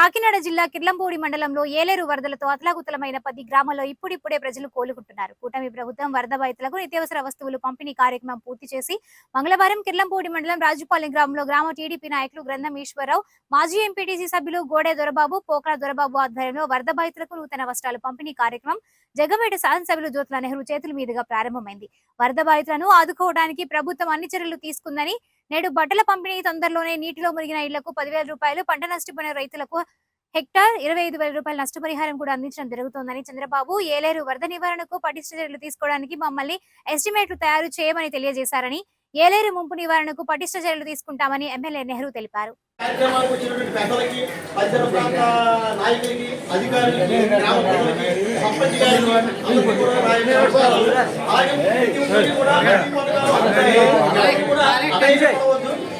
కాకినాడ జిల్లా కిర్లంపూడి మండలంలో ఏలేరు వరదలతో అతలాకుతలమైన పది గ్రామాల్లో ఇప్పుడిప్పుడే ప్రజలు కోలుకుంటున్నారు. కూటమి ప్రభుత్వం వరద బాధితులకు నిత్యావసర వస్తువులు పంపిణీ కార్యక్రమం పూర్తి చేసి మంగళవారం కిర్లంపూడి మండలం రాజుపాలెం గ్రామంలో గ్రామ టీడీపీ నాయకులు గ్రంథం ఈశ్వరరావు మాజీ ఎంపీటీసీ సభ్యులు గోడే దొరబాబు పోకల దొరబాబు ఆధ్వర్యంలో వరద బాధితులకు నూతన వస్త్రాలు పంపిణీ కార్యక్రమం జగమేట శాసనసభ్యులు జ్యోతుల నెహ్రూ చేతుల మీదుగా ప్రారంభమైంది. వరద బాధితులను ఆదుకోవడానికి ప్రభుత్వం అన్ని చర్యలు తీసుకుందని నేడు బట్టల పంపిణీ తొందరలోనే నీటిలో మునిగిన ఇళ్ళకు పదివేల రూపాయలు పంట నష్టపోయిన రైతులకు హెక్టార్ ఇరవై ఐదు వేల రూపాయల నష్టపరిహారం కూడా అందించడం జరుగుతోందని చంద్రబాబు ఏలేరు వరద నివారణకు పటిష్ట చర్యలు తీసుకోవడానికి మమ్మల్ని ఎస్టిమేట్లు తయారు చేయమని తెలియజేశారని ఏలేరు ముంపు నివారణకు పటిష్ట చర్యలు తీసుకుంటామని ఎమ్మెల్యే నెహ్రూ తెలిపారు. అధికారులకి కూడా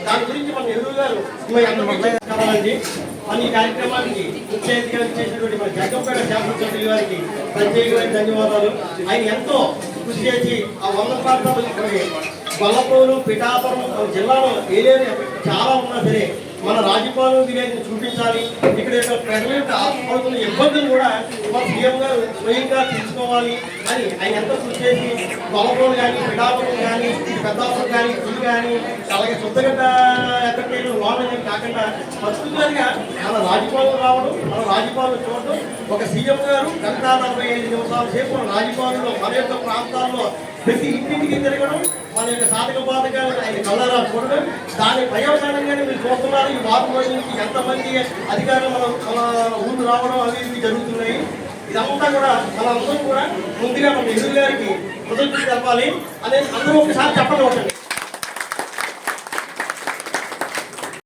దాని గురించి మన నెహ్రూ గారు మీ మన ఈ కార్యక్రమానికి ముఖ్య అతిథిగా చేసినటువంటి మన జగ్గంపేట శాసనసభ్యులు గారికి ప్రత్యేకమైన ధన్యవాదాలు. ఆయన ఎంతో కృషి చేసి ఆ వంద ప్రాంతాలు ఇక్కడికి గొల్లపూరు పిఠాపురం జిల్లాలో ఏలేరు చాలా ఉన్నా సరే మన రాజ్యపాలు విలేజ్ చూపించాలి ఇక్కడ యొక్క ప్రజల యొక్క ఆత్మపడుతున్న ఇబ్బందులు కూడా మన సీఎం గారు స్వయంగా తీసుకోవాలి అని ఆయన ఎంతో కృషి చేసి గొల్లపూరు కానీ పిఠాపురం కానీ పెద్దాసులు కానీ ఇది కానీ అలాగే శుద్ధగడ్డ ఎక్కడికైనా లోన్ కాకుండా పర్టికులర్గా మన రాజపాలెం రావడం మన రాజపాలెం చూడడం ఒక సీఎం గారు గంట నలభై ఐదు నిమిషాల సేపు మన మన యొక్క ప్రాంతాల్లో ప్రతి ఇంటింటికి తిరగడం మన యొక్క సాధక బాధకాలు ఆయన కళ్ళారా చూడడం దాని ప్రయోజనంగానే మీరు చూస్తున్నారు. ఈ వారం రోజుల నుంచి ఎంతమంది అధికారులు మన మన ఊరు రావడం అవి ఇవి జరుగుతున్నాయి. ఇదంతా కూడా మనందరం కూడా ముందుగా మన నెహ్రూ గారికి కృతజ్ఞత తెలపాలి. అనేది అందరూ ఒకసారి చెప్పండి ఒకటి